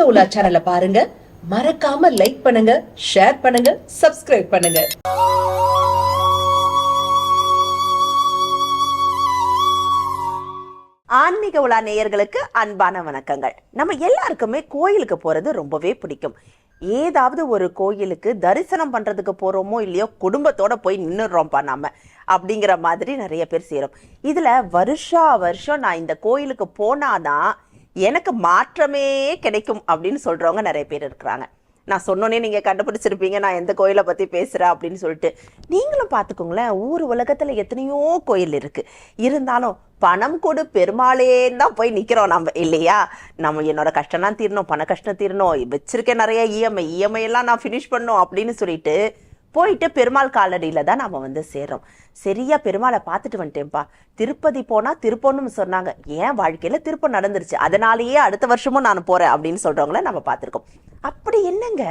ஆன்மீக உலா சேனலை பாருங்க. மறக்காம லைக் பண்ணுங்க ஷேர் பண்ணுங்க சப்ஸ்கிரைப் பண்ணுங்க. ஆன்மீக உலா நேயர்களுக்கு அன்பான வணக்கங்கள். நம்ம எல்லாருக்குமே கோயிலுக்கு போறது ரொம்பவே பிடிக்கும். ஏதாவது ஒரு கோயிலுக்கு தரிசனம் பண்றதுக்கு போறோமோ இல்லையோ குடும்பத்தோட போய் நின்னுடுறோம்ப்பா நாம அப்படிங்கிற மாதிரி நிறைய பேர் செய்றோம். இதுல வருஷா வருஷம் நான் இந்த கோயிலுக்கு போனாதான் எனக்கு மாற்றமே கிடைக்கும் அப்படின்னு சொல்கிறவங்க நிறைய பேர் இருக்கிறாங்க. நான் சொன்னோன்னே நீங்கள் கண்டுபிடிச்சிருப்பீங்க நான் எந்த கோயிலை பற்றி பேசுகிறேன் அப்படின்னு சொல்லிட்டு. நீங்களும் பார்த்துக்கோங்களேன் ஊர் உலகத்தில் எத்தனையோ கோயில் இருக்குது இருந்தாலும் பணம் கொடு பெருமாளேன்னு தான் போய் நிற்கிறோம் நம்ம இல்லையா? நம்ம என்னோட கஷ்டம்லாம் தீரணும் பண கஷ்டம் தீரணும் வச்சிருக்கேன் நிறைய இஎம்ஐ இஎம்ஐ எல்லாம் நான் ஃபினிஷ் பண்ணும் அப்படின்னு சொல்லிட்டு போயிட்டு பெருமாள் காலடியில் தான் நம்ம வந்து சேர்றோம். சரியா பெருமாளை பார்த்துட்டு வந்துட்டேன்ப்பா. திருப்பதி போனால் திருப்பம்னு சொன்னாங்க. ஏன் வாழ்க்கையில் திருப்பம் நடந்துருச்சு? அதனாலேயே அடுத்த வருஷமும் நான் போகிறேன் அப்படின்னு சொல்கிறவங்கள நம்ம பார்த்துருக்கோம். அப்படி என்னங்க?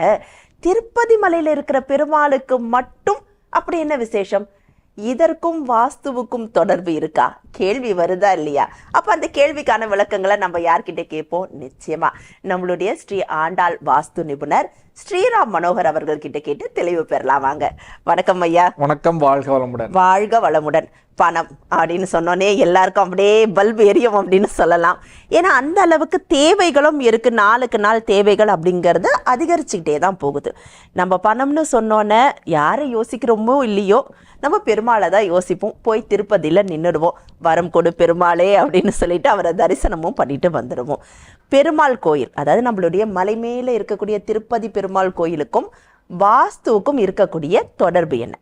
திருப்பதி மலையில் இருக்கிற பெருமாளுக்கு மட்டும் அப்படி என்ன விசேஷம்? இதற்கும் வாஸ்துவுக்கும் தொடர்பு இருக்கா? கேள்வி வருதா இல்லையா? அப்ப அந்த கேள்விக்கான விளக்கங்களை நம்ம யார்கிட்ட கேட்போம்? நிச்சயமா. நம்மளுடைய ஸ்ரீ ஆண்டாள் வாஸ்து நிபுணர் ஸ்ரீராம் மனோகர் அவர்கள் கிட்ட கேட்டு தெளிவு பெறலாம் வாங்க. வணக்கம் ஐயா. வணக்கம் வாழ்க வளமுடன். வாழ்க வளமுடன். பணம் அப்படின்னு சொன்னோன்னே எல்லாருக்கும் அப்படியே பல்பு எரியும் அப்படின்னு சொல்லலாம். ஏன்னா அந்த அளவுக்கு தேவைகளும் இருக்கு. நாளுக்கு நாள் தேவைகள் அப்படிங்கிறது அதிகரிச்சுக்கிட்டே தான் போகுது. நம்ம பணம்னு சொன்னோன்னே யாரை யோசிக்கிறோமோ இல்லையோ நம்ம பெருமாளை தான் யோசிப்போம். போய் திருப்பதியில் நின்றுடுவோம் வரம் கொடு பெருமாளே அப்படின்னு சொல்லிட்டு அவரை தரிசனமும் பண்ணிட்டு வந்துடுவோம் பெருமாள் கோயில் அதாவது நம்மளுடைய மலை மேலே இருக்கக்கூடிய திருப்பதி பெருமாள் கோயிலுக்கும் வாஸ்துவுக்கும் இருக்கக்கூடிய தொடர்பு என்ன?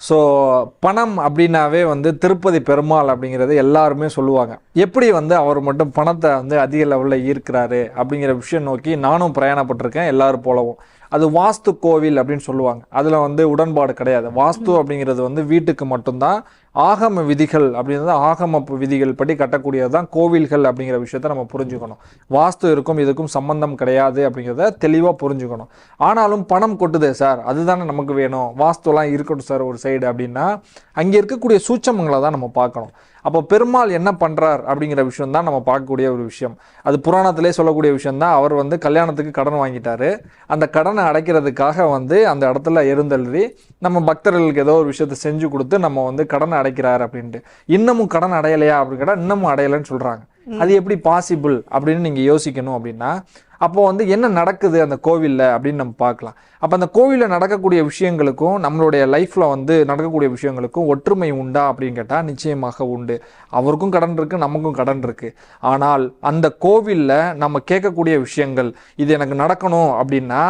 ஸோ பணம் அப்படின்னாவே வந்து திருப்பதி பெருமாள் அப்படிங்கிறது எல்லாருமே சொல்லுவாங்க. எப்படி வந்து அவர் மட்டும் பணத்தை வந்து அதிக லெவலில் ஈர்க்கிறாரு அப்படிங்கிற விஷயம் நோக்கி நானும் பிரயாணப்பட்டிருக்கேன் எல்லாரும் போலவும். அது வாஸ்து கோவில் அப்படின்னு சொல்லுவாங்க. அதில் வந்து உடன்பாடு கிடையாது. வாஸ்து அப்படிங்கிறது வந்து வீட்டுக்கு மட்டும்தான் ஆகம விதிகள் அப்படிங்கிறது ஆகம விதிகள் படி கட்டக்கூடியது தான் கோவில்கள் அப்படிங்கிற விஷயத்த நம்ம புரிஞ்சுக்கணும். வாஸ்து இருக்கும் இதுக்கும் சம்பந்தம் கிடையாது அப்படிங்கிறத தெளிவாக புரிஞ்சுக்கணும். ஆனாலும் பணம் கொட்டுதே சார் அதுதானே நமக்கு வேணும். வாஸ்துலாம் இருக்கட்டும் சார் ஒரு சைடு அப்படின்னா அங்கே இருக்கக்கூடிய சூட்சமங்களை தான் நம்ம பார்க்கணும். அப்போ பெருமாள் என்ன பண்ணுறார் அப்படிங்கிற விஷயம் தான் நம்ம பார்க்கக்கூடிய ஒரு விஷயம். அது புராணத்திலே சொல்லக்கூடிய விஷயம் தான் அவர் வந்து கல்யாணத்துக்கு கடன் வாங்கிட்டாரு. அந்த கடனை அடைக்கிறதுக்காக வந்து அந்த இடத்துல எழுந்தழுதி நம்ம பக்தர்களுக்கு ஏதோ ஒரு விஷயத்தை செஞ்சு கொடுத்து நம்ம வந்து கடனை அடைக்கிறார் அப்படின்ட்டு. இன்னமும் கடன் அடையலையா அப்படின்னு கேட்டால் இன்னமும் அடையலைன்னு சொல்கிறாங்க அது எப்படி பாசிபிள் அப்படின்னு நீங்கள் யோசிக்கணும் அப்படின்னா அப்போ வந்து என்ன நடக்குது அந்த கோவிலில் அப்படின்னு நம்ம பார்க்கலாம். அப்போ அந்த கோவிலில் நடக்கக்கூடிய விஷயங்களுக்கும் நம்மளுடைய லைஃப்பில் வந்து நடக்கக்கூடிய விஷயங்களுக்கும் ஒற்றுமை உண்டா அப்படின்னு கேட்டால் நிச்சயமாக உண்டு. அவருக்கும் கடன் இருக்குது நமக்கும் கடன் இருக்குது ஆனால் அந்த கோவிலில் நம்ம கேட்கக்கூடிய விஷயங்கள் இது எனக்கு நடக்கணும் அப்படின்னா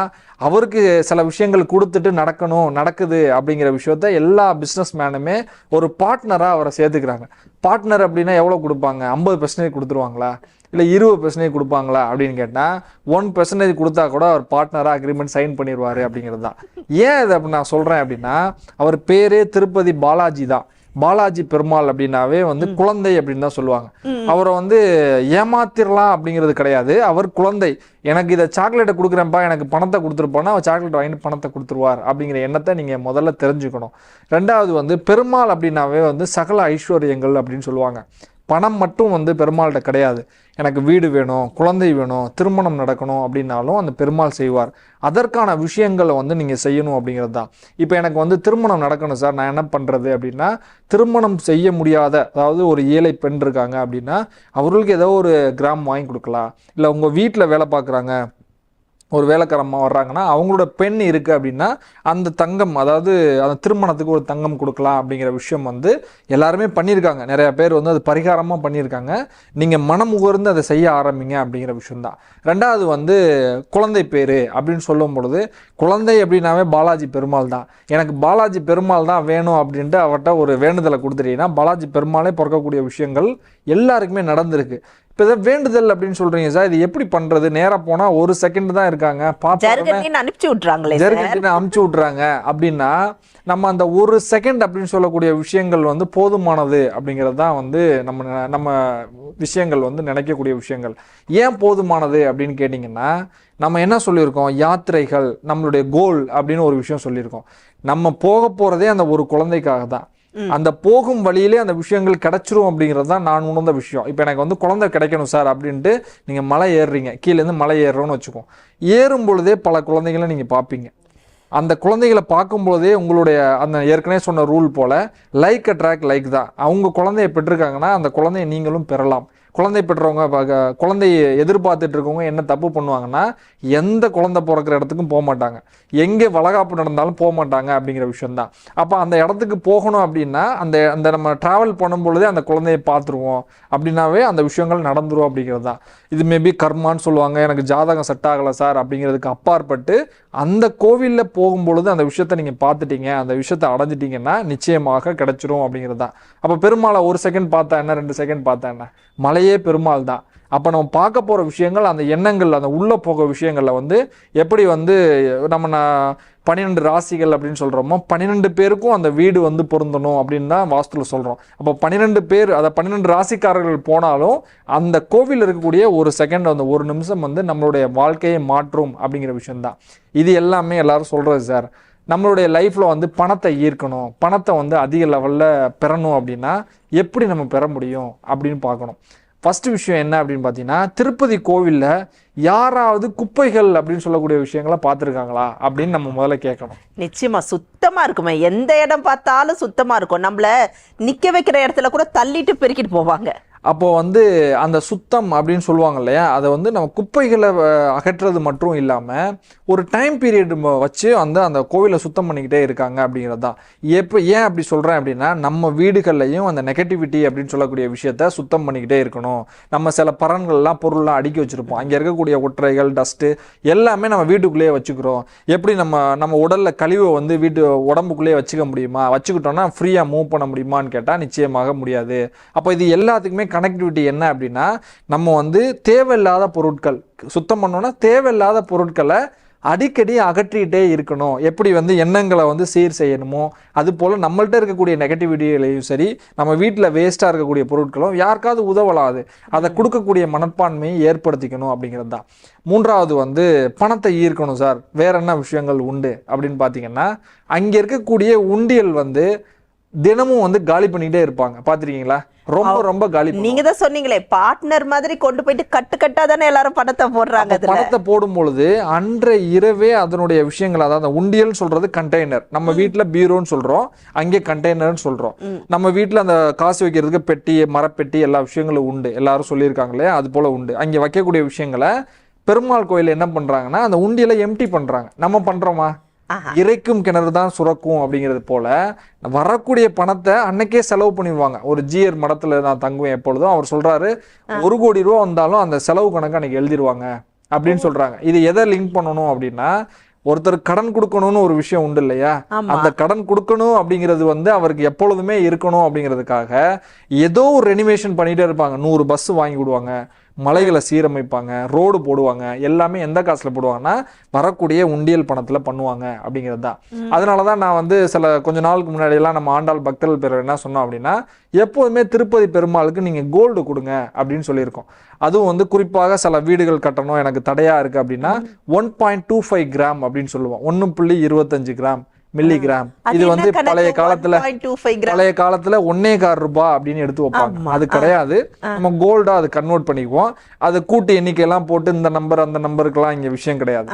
அவருக்கு சில விஷயங்கள் கொடுத்துட்டு நடக்கணும் நடக்குது அப்படிங்கிற விஷயத்த எல்லா பிஸ்னஸ் மேனுமே ஒரு பார்ட்னராக அவரை சேர்த்துக்கிறாங்க. பார்ட்னர் அப்படின்னா எவ்வளோ கொடுப்பாங்க? ஐம்பது பர்சன்டேஜ் கொடுத்துருவாங்களா? இல்லை இருபது பர்சன்டேஜ் கொடுப்பாங்களா? அப்படின்னு கேட்டால் ஒன் பர்சன்டேஜ் கொடுத்தா கூட அவர் பார்ட்னராக அக்ரிமெண்ட் சைன் பண்ணிடுவார் அப்படிங்கிறது தான். ஏன் இது அப்படி நான் சொல்கிறேன் அப்படின்னா அவர் பேரே திருப்பதி பாலாஜி தான். பாலாஜி பெருமாள் அப்படின்னாவே வந்து குழந்தை அப்படின்னு தான் சொல்லுவாங்க. அவரை வந்து ஏமாத்திரலாம் அப்படிங்கிறது கிடையாது. அவர் குழந்தை. எனக்கு இதை சாக்லேட்டை கொடுக்குறேன்ப்பா எனக்கு பணத்தை கொடுத்துருப்போன்னா அவர் சாக்லேட் வாங்கிட்டு பணத்தை கொடுத்துருவார் அப்படிங்கிற எண்ணத்தை நீங்கள் முதல்ல தெரிஞ்சுக்கணும். ரெண்டாவது வந்து பெருமாள் அப்படின்னாவே வந்து சகல ஐஸ்வர்யங்கள் அப்படின்னு சொல்லுவாங்க. பணம் மட்டும் வந்து பெருமாள்கிட்ட கிடையாது. எனக்கு வீடு வேணும் குழந்தை வேணும் திருமணம் நடக்கணும் அப்படின்னாலும் அந்த பெருமாள் செய்வார். அதற்கான விஷயங்களை வந்து நீங்கள் செய்யணும் அப்படிங்கிறது தான் இப்போ எனக்கு வந்து திருமணம் நடக்கணும் சார். நான் என்ன பண்ணுறது அப்படின்னா திருமணம் செய்ய முடியாத அதாவது ஒரு ஏழை பெண் இருக்காங்க அப்படின்னா அவர்களுக்கு ஏதோ ஒரு கிராம் வாங்கி கொடுக்கலாம். இல்லை உங்கள் வீட்டில் வேலை பார்க்குறாங்க ஒரு வேலைக்காரம்மா வர்றாங்கன்னா அவங்களோட பெண் இருக்குது அப்படின்னா அந்த தங்கம் அதாவது அந்த திருமணத்துக்கு ஒரு தங்கம் கொடுக்கலாம் அப்படிங்கிற விஷயம் வந்து எல்லாருமே பண்ணியிருக்காங்க. நிறைய பேர் வந்து அது பரிகாரமாக பண்ணியிருக்காங்க. நீங்கள் மனம் உகர்ந்து அதை செய்ய ஆரம்பிங்க அப்படிங்கிற விஷயம்தான். ரெண்டாவது வந்து குழந்தை பேர் அப்படின்னு சொல்லும் பொழுது குழந்தை அப்படின்னாவே பாலாஜி பெருமாள் தான். எனக்கு பாலாஜி பெருமாள் தான் வேணும் அப்படின்ட்டு அவர்கிட்ட ஒரு வேண்டுதலை கொடுத்துட்டீங்கன்னா பாலாஜி பெருமாளே பிறக்கக்கூடிய விஷயங்கள் எல்லாருக்குமே நடந்திருக்கு. இப்போ இதை வேண்டுதல் அப்படின்னு சொல்றீங்க சார். இது எப்படி பண்றது? நேரா போனா ஒரு செகண்ட் தான் இருக்காங்க. ஜருகட்டின்னு அனுப்பிச்சு விட்றாங்களே சார். ஜெர்கட்டின்னு அமுச்சு விட்றாங்க அப்படின்னா நம்ம அந்த ஒரு செகண்ட் அப்படின்னு சொல்லக்கூடிய விஷயங்கள் வந்து போதுமானது அப்படிங்கிறது தான் வந்து நம்ம நம்ம விஷயங்கள் வந்து நினைக்கக்கூடிய விஷயங்கள். ஏன் போதுமானது அப்படின்னு கேட்டிங்கன்னா நம்ம என்ன சொல்லியிருக்கோம்? யாத்திரைகள் நம்மளுடைய கோல் அப்படின்னு ஒரு விஷயம் சொல்லியிருக்கோம். நம்ம போக போகிறதே அந்த ஒரு குழந்தைக்காக தான். அந்த போகும் வழியிலே அந்த விஷயங்கள் கிடைச்சிரும் அப்படிங்கிறது தான் நான் உணர்ந்த விஷயம். இப்போ எனக்கு வந்து குழந்தை கிடைக்கணும் சார் அப்படின்ட்டு நீங்கள் மலை ஏறுறீங்க. கீழேருந்து மலை ஏறுறோம்னு வச்சுக்கோம் ஏறும் பொழுதே பல குழந்தைகளை நீங்கள் பார்ப்பீங்க. அந்த குழந்தைகளை பார்க்கும்போதே உங்களுடைய அந்த ஏற்கனவே சொன்ன ரூல் போல் லைக் அட்ராக்ட் லைக் தான். அவங்க குழந்தைய பெற்றிருக்காங்கன்னா அந்த குழந்தைய நீங்களும் பெறலாம். குழந்தை பெற்றவங்க ப- குழந்தைய எதிர்பார்த்துட்டு இருக்கவங்க என்ன தப்பு பண்ணுவாங்கன்னா எந்த குழந்தை பிறக்கிற இடத்துக்கும் போக மாட்டாங்க. எங்கே வளகாப்பு நடந்தாலும் போக மாட்டாங்க அப்படிங்கிற விஷயம்தான். அப்போ அந்த இடத்துக்கு போகணும் அப்படின்னா அந்த அந்த நம்ம ட்ராவல் பண்ணும் பொழுதே அந்த குழந்தைய பார்த்துருவோம். அப்படின்னாவே அந்த விஷயங்கள் நடந்துரும் அப்படிங்கிறது தான் இது மேபி கர்மான்னு சொல்லுவாங்க. எனக்கு ஜாதகம் செட் ஆகலை சார் அப்படிங்கிறதுக்கு அப்பாற்பட்டு அந்த கோவிலில் போகும்பொழுது அந்த விஷயத்தை நீங்கள் பார்த்துட்டீங்க அந்த விஷயத்தை அடைஞ்சிட்டிங்கன்னா நிச்சயமாக கிடைச்சிரும் அப்படிங்கிறது தான் அப்போ பெருமாளை ஒரு செகண்ட் பார்த்தா என்ன ரெண்டு செகண்ட் பார்த்தா என்ன? மலை தாயே பெருமாள் தான். அப்போ நம்ம பார்க்க போகிற விஷயங்கள் அந்த எண்ணங்கள் அந்த உள்ளே போக விஷயங்களில் வந்து எப்படி வந்து நம்ம நான் பன்னிரெண்டு ராசிகள் அப்படின்னு சொல்கிறோமோ பன்னிரெண்டு பேருக்கும் அந்த வீடு வந்து பொருந்தணும் அப்படின்னு தான் வாஸ்துவில் சொல்கிறோம் அப்போ பன்னிரெண்டு பேர் அதை பன்னிரெண்டு ராசிக்காரர்கள் போனாலும் அந்த கோவில் இருக்கக்கூடிய ஒரு செகண்ட் அந்த ஒரு நிமிஷம் வந்து நம்மளுடைய வாழ்க்கையை மாற்றும் அப்படிங்கிற விஷயம்தான். இது எல்லாமே எல்லாரும் சொல்கிறது சார். நம்மளுடைய லைஃப்பில் வந்து பணத்தை ஈர்க்கணும். பணத்தை வந்து அதிக லெவலில் பெறணும் அப்படின்னா எப்படி நம்ம பெற முடியும் அப்படின்னு பார்க்கணும். ஃபஸ்ட்டு விஷயம் என்ன அப்படின்னு பார்த்தீங்கன்னா திருப்பதி கோவிலில் யாராவது குப்பைகள் அப்படின்னு சொல்லக்கூடிய விஷயங்களை பார்த்துருக்காங்களா அப்படின்னு நம்ம முதல்ல கேட்கணும். நிச்சயமாக சுத்தமாக இருக்குமே. எந்த இடம் பார்த்தாலும் சுத்தமாக இருக்கும். நம்மள நிற்க வைக்கிற இடத்துல கூட தள்ளிட்டு பெருக்கிட்டு போவாங்க. அப்போது வந்து அந்த சுத்தம் அப்படின்னு சொல்லுவாங்க இல்லையா? அதை வந்து நம்ம குப்பைகளை அகற்றுறது மட்டும் இல்லாமல் ஒரு டைம் பீரியட் வச்சு வந்து அந்த கோவிலை சுத்தம் பண்ணிக்கிட்டே இருக்காங்க அப்படிங்கிறது தான். எப்போ ஏன் அப்படி சொல்கிறேன் அப்படின்னா நம்ம வீடுகள்லையும் அந்த நெகட்டிவிட்டி அப்படின்னு சொல்லக்கூடிய விஷயத்த சுத்தம் பண்ணிக்கிட்டே இருக்கணும். நம்ம சில பரன்கள்லாம் பொருள்லாம் அடுக்கி வச்சுருப்போம். அங்கே இருக்கக்கூடிய ஒற்றைகள் டஸ்ட்டு எல்லாமே நம்ம வீட்டுக்குள்ளேயே வச்சுக்கிறோம். எப்படி நம்ம நம்ம உடலில் கழிவை வந்து வீட்டு உடம்புக்குள்ளேயே வச்சுக்க முடியுமா? வச்சுக்கிட்டோம்னா ஃப்ரீயாக மூவ் பண்ண முடியுமான்னு கேட்டால் நிச்சயமாக முடியாது. அப்போ இது எல்லாத்துக்குமே கனெக்டிவிட்டி என்ன அப்படின்னா நம்ம வந்து தேவையில்லாத பொருட்கள் சுத்தம் பண்ணோன்னா தேவையில்லாத பொருட்களை அடிக்கடி அகற்றிக்கிட்டே இருக்கணும். எப்படி வந்து எண்ணங்களை வந்து சீர் செய்யணுமோ அது போல் நம்மள்ட்ட இருக்கக்கூடிய நெகட்டிவிட்டிகளையும் சரி நம்ம வீட்டில் வேஸ்ட்டாக இருக்கக்கூடிய பொருட்களும் யாருக்காவது உதவலாது. அதை கொடுக்கக்கூடிய மனப்பான்மையை ஏற்படுத்திக்கணும் அப்படிங்கிறது தான். மூன்றாவது வந்து பணத்தை ஈர்க்கணும் சார். வேற என்ன விஷயங்கள் உண்டு அப்படின்னு பார்த்தீங்கன்னா அங்கே இருக்கக்கூடிய உண்டியல் வந்து தினமும் வந்து காலி பண்ணிக்கிட்டே இருப்பாங்க. பார்த்துருக்கீங்களா? ரொம்ப ரொம்ப காலி. நீங்க தான் சொன்னீங்களே பார்ட்னர் மாதிரி கொண்டு போயிட்டு கட்டு கட்டா தானே எல்லாரும் பணத்தை போடுறாங்க பணத்தை போடும் பொழுது அன்றைய இரவே அதனுடைய விஷயங்கள் அதாவது அந்த உண்டியல்னு சொல்றது கண்டெய்னர் நம்ம வீட்ல பீரோன்னு சொல்றோம் அங்கே கண்டெய்னர்னு சொல்றோம். நம்ம வீட்ல அந்த காசு வைக்கிறதுக்கு பெட்டி மரப்பெட்டி எல்லா விஷயங்களும் உண்டு. எல்லாரும் சொல்லியிருக்காங்க இல்லையா? அது போல உண்டு. அங்கே வைக்கக்கூடிய விஷயங்களை பெருமாள் கோயில் என்ன பண்றாங்கன்னா அந்த உண்டியலை எம்டி பண்றாங்க. நம்ம பண்றோமா. இறைக்கும் கிணறு தான் சுரக்கும் அப்படிங்கிறது போல வரக்கூடிய பணத்தை அன்னைக்கே செலவு பண்ணிடுவாங்க. ஒரு ஜிஆர் மடத்துல நான் தங்குவேன் எப்பொழுதும். அவர் சொல்றாரு ஒரு கோடி ரூபா வந்தாலும் அந்த செலவு கணக்கு அன்னைக்கு எழுதிருவாங்க அப்படின்னு சொல்றாங்க. இது எதை லிங்க் பண்ணணும் அப்படின்னா ஒருத்தர் கடன் கொடுக்கணும்னு ஒரு விஷயம் உண்டு இல்லையா. அந்த கடன் கொடுக்கணும் அப்படிங்கிறது வந்து அவருக்கு எப்பொழுதுமே இருக்கணும் அப்படிங்கிறதுக்காக ஏதோ ஒரு ரெனிவேஷன் பண்ணிட்டே இருப்பாங்க. நூறு பஸ் வாங்கி விடுவாங்க. மலைகளை சீரமைப்பாங்க ரோடு போடுவாங்க எல்லாமே எந்த காசுல போடுவாங்கன்னா வரக்கூடிய உண்டியல் பணத்துல பண்ணுவாங்க அப்படிங்கிறது தான் அதனால தான் நான் வந்து சில கொஞ்ச நாளுக்கு முன்னாடி எல்லாம் நம்ம ஆண்டாள் பக்தர்கள் பேர் என்ன சொன்னோம் அப்படின்னா எப்போதுமே திருப்பதி பெருமாளுக்கு நீங்க கோல்டு கொடுங்க அப்படின்னு சொல்லியிருக்கோம். அதுவும் வந்து குறிப்பாக சில வீடுகள் கட்டணும் எனக்கு தடையா இருக்கு அப்படின்னா one point two five gram அப்படின்னு சொல்லுவோம். ஒன்று புள்ளி இருபத்தஞ்சு கிராம் மில்லி கிராம் அது இது வந்து? பழைய காலத்துல 1.25 கிராம். பழைய காலத்துல ஒன்னே கால் ரூபாய் அப்படின்னு எடுத்து வைப்பாங்க. அது கிடையாது. நம்ம கோல்டா அது கன்வெர்ட் பண்ணிக்குவோம். அது கூட்டு எண்ணிக்கையெல்லாம் போட்டு இந்த நம்பர் அந்த நம்பருக்கெல்லாம் இங்க விஷயம் கிடையாது.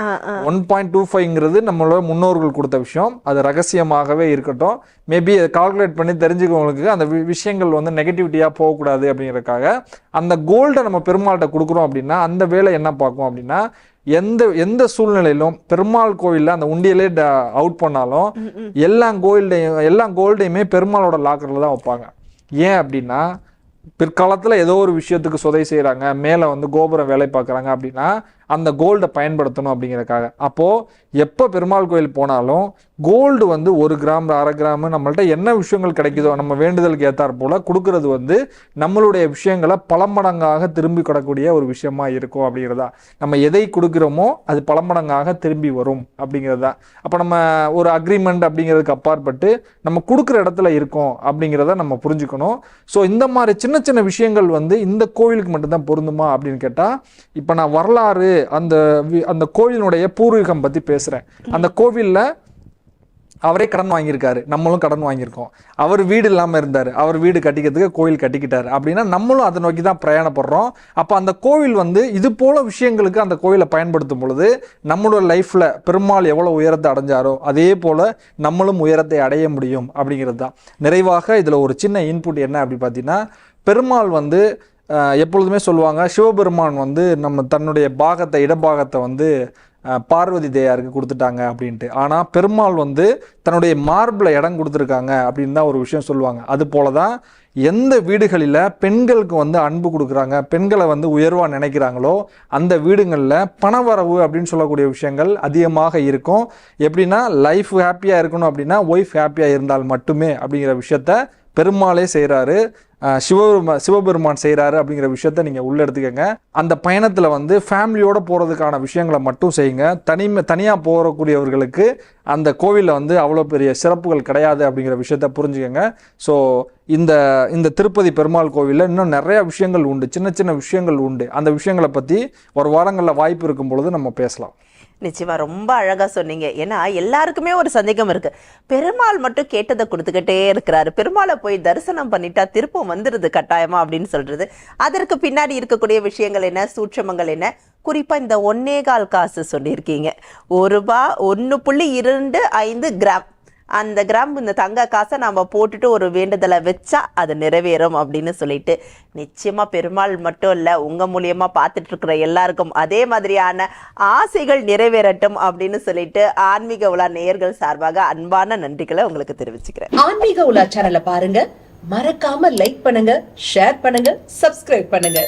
ஒன் பாயிண்ட் டூ ஃபைவ்ங்கிறது நம்மளோட முன்னோர்கள் கொடுத்த விஷயம். அது ரகசியமாகவே இருக்கட்டும். மேபி அதை கால்குலேட் பண்ணி தெரிஞ்சுக்கவங்களுக்கு அந்த விஷயங்கள் வந்து நெகட்டிவிட்டியாக போகக்கூடாது அப்படிங்கறதுக்காக அந்த கோல்டை நம்ம பெருமாள்கிட்ட கொடுக்குறோம் அப்படின்னா அந்த வேலை என்ன பார்க்கும் அப்படின்னா எந்த எந்த சூழ்நிலையிலும் பெருமாள் கோயில்ல அந்த உண்டியலே அவுட் பண்ணாலும் எல்லா கோயில்டையும் எல்லா கோல்டையுமே பெருமாளோட லாக்கர்ல தான் வைப்பாங்க. ஏன் அப்படின்னா பிற்காலத்துல ஏதோ ஒரு விஷயத்துக்கு சொதை செய்றாங்க மேல வந்து கோபுரம் வேலை பார்க்கறாங்க அப்படின்னா அந்த கோல்டை பயன்படுத்தணும் அப்படிங்கிறக்காக அப்போது எப்போ பெருமாள் கோயில் போனாலும் கோல்டு வந்து ஒரு கிராம் அரை கிராம் நம்மள்ட்ட என்ன விஷயங்கள் கிடைக்குதோ நம்ம வேண்டுதலுக்கு ஏற்றாற் போல் கொடுக்கறது வந்து நம்மளுடைய விஷயங்களை பல மடங்காக திரும்பி கொடக்கூடிய ஒரு விஷயமா இருக்கும் அப்படிங்கிறதா. நம்ம எதை கொடுக்குறோமோ அது பல மடங்காக திரும்பி வரும் அப்படிங்கிறதா. அப்போ நம்ம ஒரு அக்ரிமெண்ட் அப்படிங்கிறதுக்கு அப்பாற்பட்டு நம்ம கொடுக்குற இடத்துல இருக்கோம் அப்படிங்கிறத நம்ம புரிஞ்சுக்கணும். ஸோ இந்த மாதிரி சின்ன சின்ன விஷயங்கள் வந்து இந்த கோவிலுக்கு மட்டும்தான் பொருந்துமா அப்படின்னு கேட்டால் இப்போ நான் வரலாறு அந்த வி- அந்த கோவிலினுடைய பூர்வீகம் பற்றி பேசுகிறேன் அந்த கோவிலில் அவரே கடன் வாங்கியிருக்காரு. நம்மளும் கடன் வாங்கியிருக்கோம். அவர் வீடு இல்லாமல் இருந்தார். அவர் வீடு கட்டிக்கிறதுக்கு கோயில் கட்டிக்கிட்டார். அப்படின்னா நம்மளும் அதை நோக்கி தான் பிரயாணப்படுறோம். அப்போ அந்த கோவில் வந்து இது போல விஷயங்களுக்கு அந்த கோயிலை பயன்படுத்தும் பொழுது நம்மளோட லைஃப்பில் பெருமாள் எவ்வளோ உயரத்தை அடைஞ்சாரோ அதே போல் நம்மளும் உயரத்தை அடைய முடியும் அப்படிங்கிறது தான். நிறைவாக இதில் ஒரு சின்ன இன்புட் என்ன அப்படி பார்த்தீங்கன்னா பெருமாள் வந்து எப்பொழுதுமே சொல்லுவாங்க சிவபெருமான் வந்து நம்ம தன்னுடைய பாகத்தை இடபாகத்தை வந்து பார்வதி தேயாருக்கு கொடுத்துட்டாங்க அப்படின்ட்டு. ஆனால் பெருமாள் வந்து தன்னுடைய மார்பில் இடம் கொடுத்துருக்காங்க அப்படின்னு தான் ஒரு விஷயம் சொல்லுவாங்க. அது போல தான் எந்த வீடுகளில் பெண்களுக்கு வந்து அன்பு கொடுக்குறாங்க பெண்களை வந்து உயர்வாக நினைக்கிறாங்களோ அந்த வீடுகளில் பணவரவு அப்படின்னு சொல்லக்கூடிய விஷயங்கள் அதிகமாக இருக்கும். எப்படின்னா லைஃப் ஹாப்பியாக இருக்கணும் அப்படின்னா ஒய்ஃப் ஹாப்பியாக இருந்தால் மட்டுமே அப்படிங்கிற விஷயத்த பெருமாளே செய்கிறாரு சிவபெருமா சிவபெருமான் செய்கிறாரு அப்படிங்கிற விஷயத்த நீங்கள் உள்ள எடுத்துக்கங்க. அந்த பயணத்தில் வந்து ஃபேமிலியோடு போகிறதுக்கான விஷயங்களை மட்டும் செய்யுங்க. தனிமை தனியாக போகக்கூடியவர்களுக்கு அந்த கோவிலில் வந்து அவ்வளோ பெரிய சிறப்புகள் கிடையாது அப்படிங்கிற விஷயத்த புரிஞ்சுக்கங்க. ஸோ இந்த இந்த திருப்பதி பெருமாள் கோவிலில் இன்னும் நிறையா விஷயங்கள் உண்டு. சின்ன சின்ன விஷயங்கள் உண்டு. அந்த விஷயங்களை பற்றி ஒரு வாரங்களில் வாய்ப்பு இருக்கும் பொழுது நம்ம பேசலாம். நிச்சயமா ரொம்ப அழகா சொன்னீங்க. ஏன்னா எல்லாருக்குமே ஒரு சந்தேகம் இருக்கு. பெருமாள் மட்டும் கேட்டதை கொடுத்துக்கிட்டே இருக்கிறாரு. பெருமாளை போய் தரிசனம் பண்ணிட்டா திருப்பம் வந்துருது கட்டாயமா அப்படின்னு சொல்றது. அதற்கு பின்னாடி இருக்கக்கூடிய விஷயங்கள் என்ன? சூட்சமங்கள் என்ன? குறிப்பா இந்த ஒன்னே கால் காசு சொல்லியிருக்கீங்க. ஒரு ரூபா ஒன்று புள்ளி இரண்டு ஐந்து கிராம். அந்த கிராம் இந்த தங்க காசை நம்ம போட்டுட்டு ஒரு வேண்டுதலை வச்சா அது நிறைவேறும் அப்படின்னு சொல்லிட்டு நிச்சயமா பெருமாள் மட்டும் இல்லை உங்க மூலியமா பார்த்துட்டு இருக்கிற எல்லாருக்கும் அதே மாதிரியான ஆசைகள் நிறைவேறட்டும் அப்படின்னு சொல்லிட்டு ஆன்மீக உலா நேயர்கள் சார்பாக அன்பான நன்றிகளை உங்களுக்கு தெரிவிச்சுக்கிறேன். ஆன்மீக உலா சேனலை பாருங்க. மறக்காம லைக் பண்ணுங்க ஷேர் பண்ணுங்க சப்ஸ்கிரைப் பண்ணுங்க.